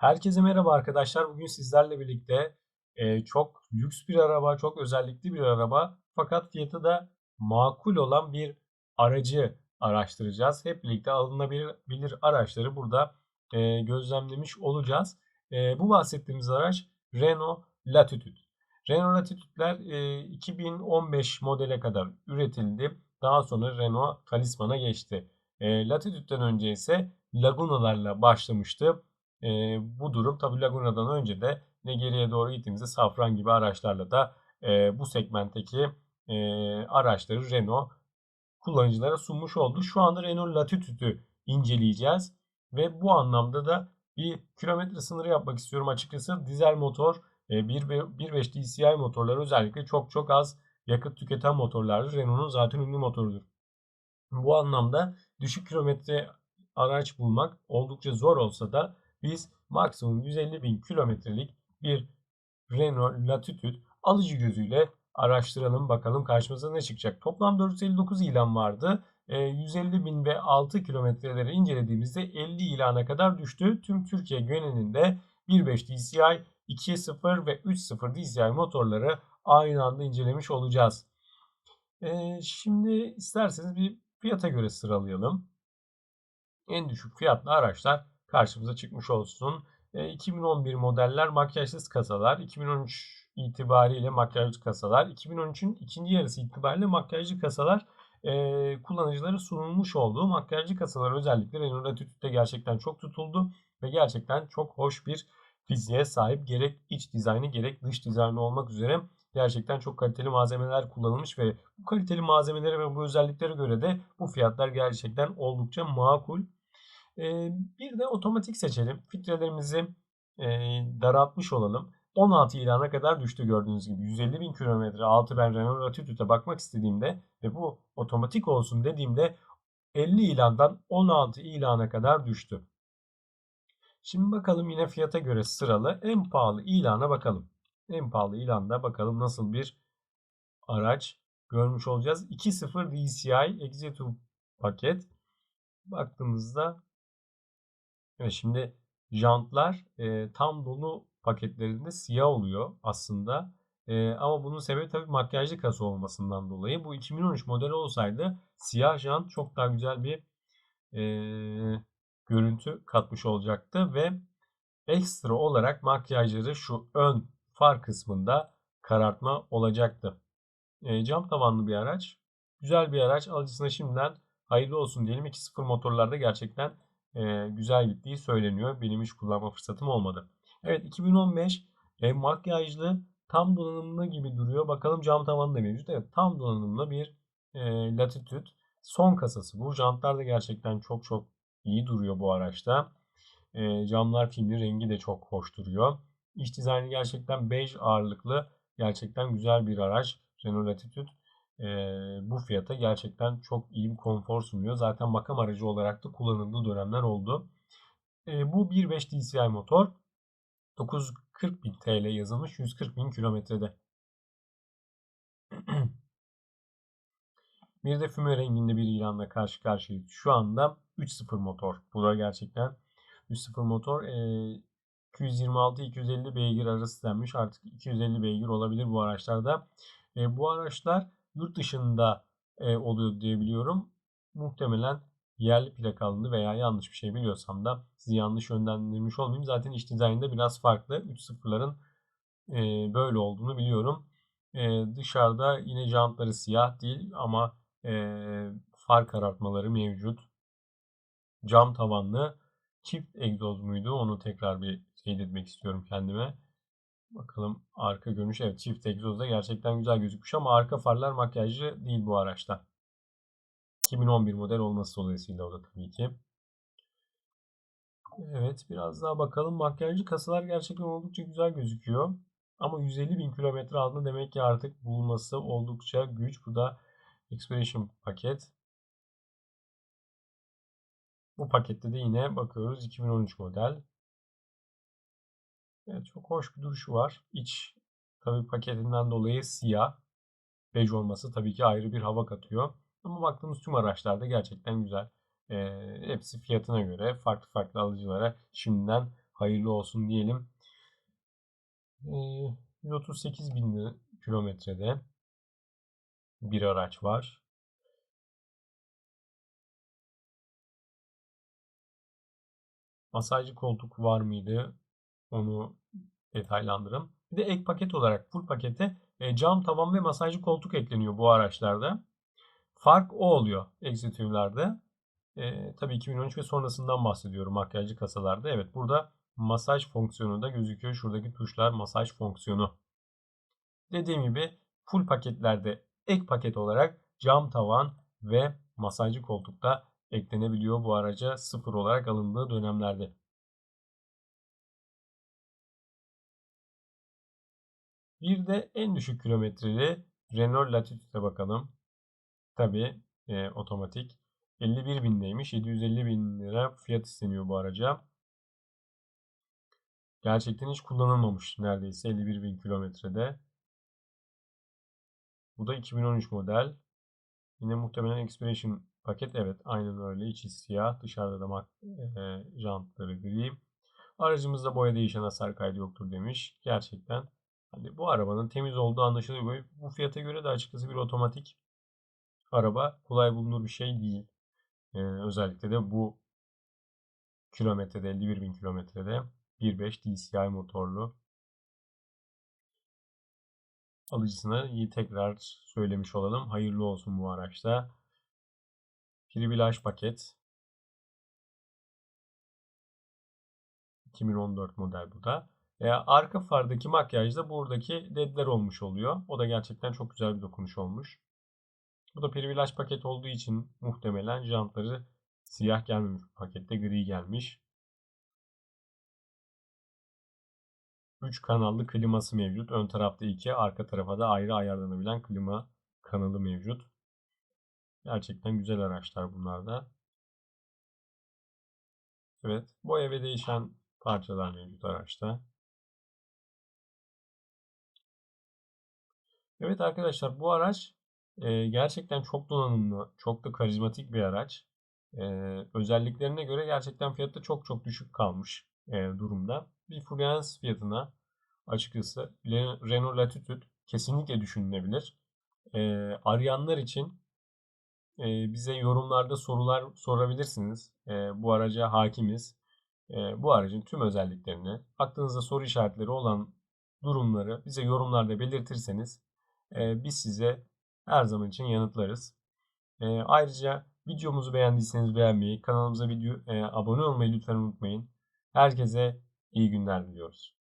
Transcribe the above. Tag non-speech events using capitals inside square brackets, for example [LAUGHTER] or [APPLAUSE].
Herkese merhaba arkadaşlar. Bugün sizlerle birlikte e, çok lüks bir araba, çok özellikli bir araba fakat fiyatı da makul olan bir aracı araştıracağız. Hep birlikte alınabilir araçları burada e, gözlemlemiş olacağız. E, bu bahsettiğimiz araç Renault Latitude. Renault Latitude'ler e, 2015 modele kadar üretildi. Daha sonra Renault Talisman'a geçti. E, Latitude'den önce ise Laguna'larla başlamıştı e, bu durum tabi Laguna'dan önce de ne geriye doğru gittiğimizde Safran gibi araçlarla da e, bu segmentteki e, araçları Renault kullanıcılara sunmuş oldu. Şu anda Renault Latitude'ü inceleyeceğiz ve bu anlamda da bir kilometre sınırı yapmak istiyorum açıkçası. Dizel motor 1.5 DCI motorlar özellikle çok çok az yakıt tüketen motorlardır. Renault'un zaten ünlü motorudur. Bu anlamda düşük kilometre araç bulmak oldukça zor olsa da biz maksimum 150 bin kilometrelik bir Renault Latitude alıcı gözüyle araştıralım bakalım karşımıza ne çıkacak. Toplam 459 ilan vardı. E, 150 bin ve 6 kilometreleri incelediğimizde 50 ilana kadar düştü. Tüm Türkiye genelinde 1.5 DCI, 2.0 ve 3.0 DCI motorları aynı anda incelemiş olacağız. E, şimdi isterseniz bir fiyata göre sıralayalım. En düşük fiyatlı araçlar karşımıza çıkmış olsun. E, 2011 modeller makyajsız kasalar. 2013 itibariyle makyajlı kasalar. 2013'ün ikinci yarısı itibariyle makyajlı kasalar e, kullanıcılara sunulmuş olduğu makyajlı kasalar özellikle Renault Latitude'de gerçekten çok tutuldu ve gerçekten çok hoş bir fiziğe sahip gerek iç dizaynı gerek dış dizaynı olmak üzere gerçekten çok kaliteli malzemeler kullanılmış ve bu kaliteli malzemelere ve bu özelliklere göre de bu fiyatlar gerçekten oldukça makul. Bir de otomatik seçelim. Filtrelerimizi daraltmış olalım. 16 ilana kadar düştü gördüğünüz gibi. 150 bin kilometre altı ben Renault Latitude'e bakmak istediğimde ve bu otomatik olsun dediğimde 50 ilandan 16 ilana kadar düştü. Şimdi bakalım yine fiyata göre sıralı en pahalı ilana bakalım. En pahalı ilanda bakalım nasıl bir araç görmüş olacağız. 2.0 DCI Executive paket. Baktığımızda Evet şimdi jantlar e, tam dolu paketlerinde siyah oluyor aslında. E, ama bunun sebebi tabii makyajlı kasa olmasından dolayı. Bu 2013 modeli olsaydı siyah jant çok daha güzel bir e, görüntü katmış olacaktı ve ekstra olarak makyajları şu ön far kısmında karartma olacaktı. E, cam tavanlı bir araç. Güzel bir araç. Alıcısına şimdiden hayırlı olsun diyelim. 2.0 motorlarda gerçekten e, güzel gittiği söyleniyor. Benim hiç kullanma fırsatım olmadı. Evet 2015 e, makyajlı tam donanımlı gibi duruyor. Bakalım cam tavanı da mevcut. Evet tam donanımlı bir e, Latitude son kasası. Bu jantlar da gerçekten çok çok iyi duruyor bu araçta. E, camlar filmli rengi de çok hoş duruyor. İç dizaynı gerçekten bej ağırlıklı. Gerçekten güzel bir araç. Renault Latitude e, bu fiyata gerçekten çok iyi bir konfor sunuyor. Zaten makam aracı olarak da kullanıldığı dönemler oldu. E, bu 1.5 DCI motor 940 bin TL yazılmış 140 bin kilometrede. [CLEARS THROAT] bir de füme renginde bir ilanla karşı karşıyayız. Şu anda 3.0 motor. Bu da gerçekten 3.0 motor. E, 226-250 beygir arası denmiş. Artık 250 beygir olabilir bu araçlarda. E, bu araçlar yurt dışında e, oluyor diye biliyorum. Muhtemelen yerli plak alındı veya yanlış bir şey biliyorsam da sizi yanlış yönlendirmiş olmayayım. Zaten iç dizaynında biraz farklı. 3.0'ların e, böyle olduğunu biliyorum. E, dışarıda yine jantları siyah değil ama e, far karartmaları mevcut. Cam tavanlı çift egzoz muydu? Onu tekrar bir etmek istiyorum kendime. Bakalım arka görünüş. Evet çift egzozda gerçekten güzel gözükmüş ama arka farlar makyajlı değil bu araçta. 2011 model olması dolayısıyla o da tabii ki. Evet biraz daha bakalım. Makyajlı kasalar gerçekten oldukça güzel gözüküyor. Ama 150 bin kilometre altında demek ki artık bulması oldukça güç. Bu da Expedition paket. Bu pakette de yine bakıyoruz 2013 model. Evet, çok hoş bir duruşu var. İç tabii paketinden dolayı siyah. Bej olması tabii ki ayrı bir hava katıyor. Ama baktığımız tüm araçlarda gerçekten güzel. E, hepsi fiyatına göre farklı farklı alıcılara şimdiden hayırlı olsun diyelim. E, 138 bin kilometrede bir araç var. Masajcı koltuk var mıydı? Onu detaylandırın. Bir de ek paket olarak full pakete e, cam tavan ve masajcı koltuk ekleniyor bu araçlarda. Fark o oluyor Execu'larda. E, tabii 2013 ve sonrasından bahsediyorum makyajlı kasalarda. Evet burada masaj fonksiyonu da gözüküyor. Şuradaki tuşlar masaj fonksiyonu. Dediğim gibi full paketlerde ek paket olarak cam tavan ve masajcı koltukta eklenebiliyor bu araca sıfır olarak alındığı dönemlerde. Bir de en düşük kilometreli Renault Latitude'e bakalım. Tabi e, otomatik. 51 bindeymiş. 750 bin lira fiyat isteniyor bu araca. Gerçekten hiç kullanılmamış neredeyse 51 bin kilometrede. Bu da 2013 model. Yine muhtemelen Expression paket. Evet aynen öyle. İçi siyah. Dışarıda da mak e, jantları gri. Aracımızda boya değişen hasar kaydı yoktur demiş. Gerçekten hani bu arabanın temiz olduğu anlaşılıyor. Bu fiyata göre de açıkçası bir otomatik araba kolay bulunur bir şey değil. Ee, özellikle de bu kilometrede 51 bin kilometrede 1.5 DCI motorlu alıcısına iyi tekrar söylemiş olalım. Hayırlı olsun bu araçta. Privilege paket. 2014 model bu da. E, arka fardaki makyajda buradaki ledler olmuş oluyor. O da gerçekten çok güzel bir dokunuş olmuş. Bu da privilaj paket olduğu için muhtemelen jantları siyah gelmemiş. Pakette gri gelmiş. 3 kanallı kliması mevcut. Ön tarafta 2, arka tarafa da ayrı ayarlanabilen klima kanalı mevcut. Gerçekten güzel araçlar bunlar da. Evet, boya ve değişen parçalar mevcut araçta. Evet arkadaşlar bu araç e, gerçekten çok donanımlı, çok da karizmatik bir araç. E, özelliklerine göre gerçekten fiyatı çok çok düşük kalmış e, durumda. Bir Fluence fiyatına açıkçası Renault Latitude kesinlikle düşünülebilir. E, arayanlar için e, bize yorumlarda sorular sorabilirsiniz. E, bu araca hakimiz. E, bu aracın tüm özelliklerini, aklınızda soru işaretleri olan durumları bize yorumlarda belirtirseniz e, biz size her zaman için yanıtlarız. E, ayrıca videomuzu beğendiyseniz beğenmeyi, kanalımıza video, e, abone olmayı lütfen unutmayın. Herkese iyi günler diliyoruz.